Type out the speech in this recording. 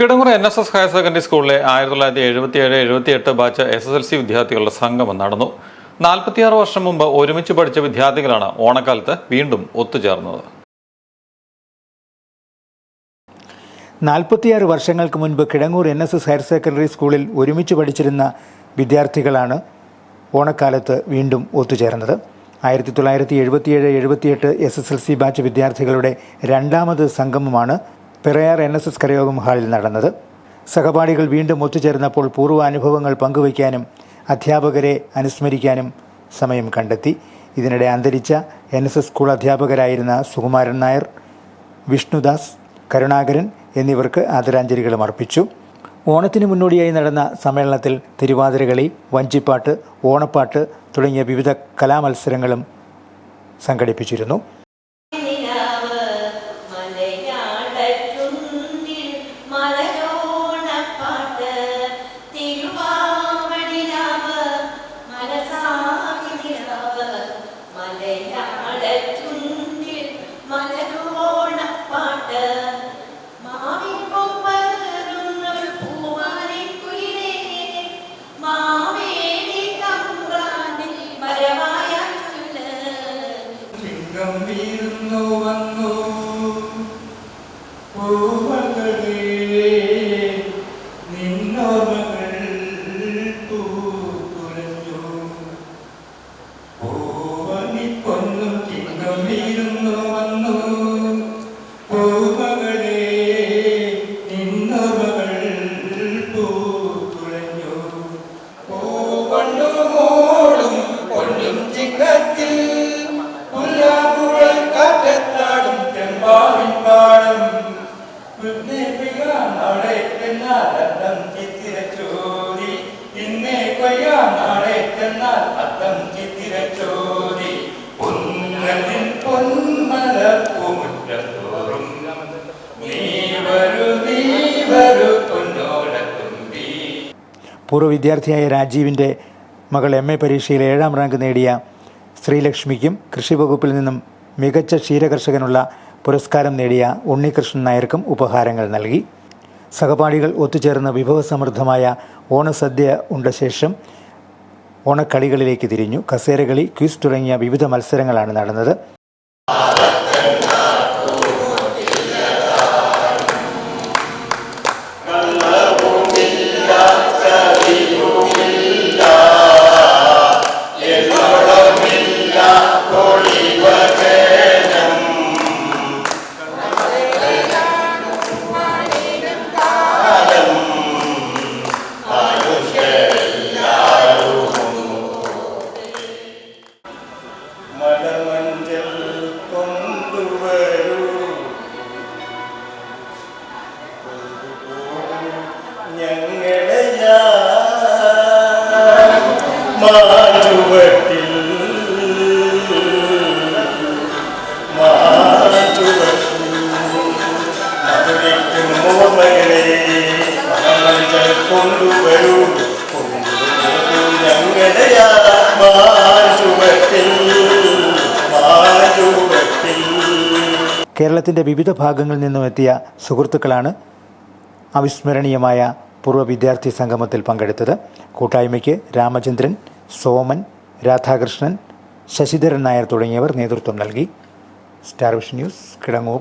Kidangoor N S S higher secondary സ്കൂളിലെ ആയിരത്തി തൊള്ളായിരത്തി എഴുപത്തി ഏഴ് എഴുപത്തി എട്ട് batch S S L C വിദ്യാർത്ഥികളുടെ സംഗമം നടന്നു. നാൽപ്പത്തിയാറ് വർഷം മുമ്പ് ഒരുമിച്ച് പഠിച്ച വിദ്യാർത്ഥികളാണ് ഓണക്കാലത്ത് വീണ്ടും ഒത്തുചേർന്നത്. നാൽപ്പത്തിയാറ് വർഷങ്ങൾക്ക് മുൻപ് Kidangoor N S S higher secondary സ്കൂളിൽ ഒരുമിച്ച് പഠിച്ചിരുന്ന വിദ്യാർത്ഥികളാണ് ഓണക്കാലത്ത് വീണ്ടും ഒത്തുചേർന്നത്. ആയിരത്തി തൊള്ളായിരത്തി എഴുപത്തിയേഴ് എഴുപത്തിയെട്ട് S S L C batch വിദ്യാർത്ഥികളുടെ രണ്ടാമത് സംഗമമാണ് പെറയാർ എൻ എസ് എസ് കരയോഗം ഹാളിൽ നടന്നത്. സഹപാഠികൾ വീണ്ടും ഒത്തുചേർന്നപ്പോൾ പൂർവാനുഭവങ്ങൾ പങ്കുവയ്ക്കാനും അധ്യാപകരെ അനുസ്മരിക്കാനും സമയം കണ്ടെത്തി. ഇതിനിടെ അന്തരിച്ച എൻ എസ് എസ് സ്കൂൾ അധ്യാപകരായിരുന്ന സുകുമാരൻ നായർ വിഷ്ണുദാസ് കരുണാകരൻ എന്നിവർക്ക് ആദരാഞ്ജലികളും അർപ്പിച്ചു. ഓണത്തിന് മുന്നോടിയായി നടന്ന സമ്മേളനത്തിൽ തിരുവാതിരകളി വഞ്ചിപ്പാട്ട് ഓണപ്പാട്ട് തുടങ്ങിയ വിവിധ കലാമത്സരങ്ങളും സംഘടിപ്പിച്ചിരുന്നു. Uh, നീ പൂർവ വിദ്യാർത്ഥിയായ രാജീവിന്റെ മകൾ എം എ പരീക്ഷയിൽ ഏഴാം റാങ്ക് നേടിയ ശ്രീലക്ഷ്മിക്കും കൃഷി വകുപ്പിൽ നിന്നും മികച്ച ക്ഷീരകർഷകനുള്ള പുരസ്കാരം നേടിയ ഉണ്ണികൃഷ്ണൻ നായർക്കും ഉപഹാരങ്ങൾ നൽകി. സഹപാഠികൾ ഒത്തുചേർന്ന് വിഭവസമൃദ്ധമായ ഓണസദ്യ ഉണ്ട ശേഷം ഓണക്കളികളിലേക്ക് തിരിഞ്ഞു. കസേരകളി ക്വിസ് തുടങ്ങിയ വിവിധ മത്സരങ്ങളാണ് നടന്നത്. കേരളത്തിന്റെ വിവിധ ഭാഗങ്ങളിൽ നിന്നും എത്തിയ സുഹൃത്തുക്കളാണ് അവിസ്മരണീയമായ പൂർവ വിദ്യാർത്ഥി സംഗമത്തിൽ പങ്കെടുത്തത്. കൂട്ടായ്മയ്ക്ക് രാമചന്ദ്രൻ സോമൻ രാധാകൃഷ്ണൻ ശശിധരൻ നായർ തുടങ്ങിയവർ നേതൃത്വം നൽകി. Star Vision News Kidangoor.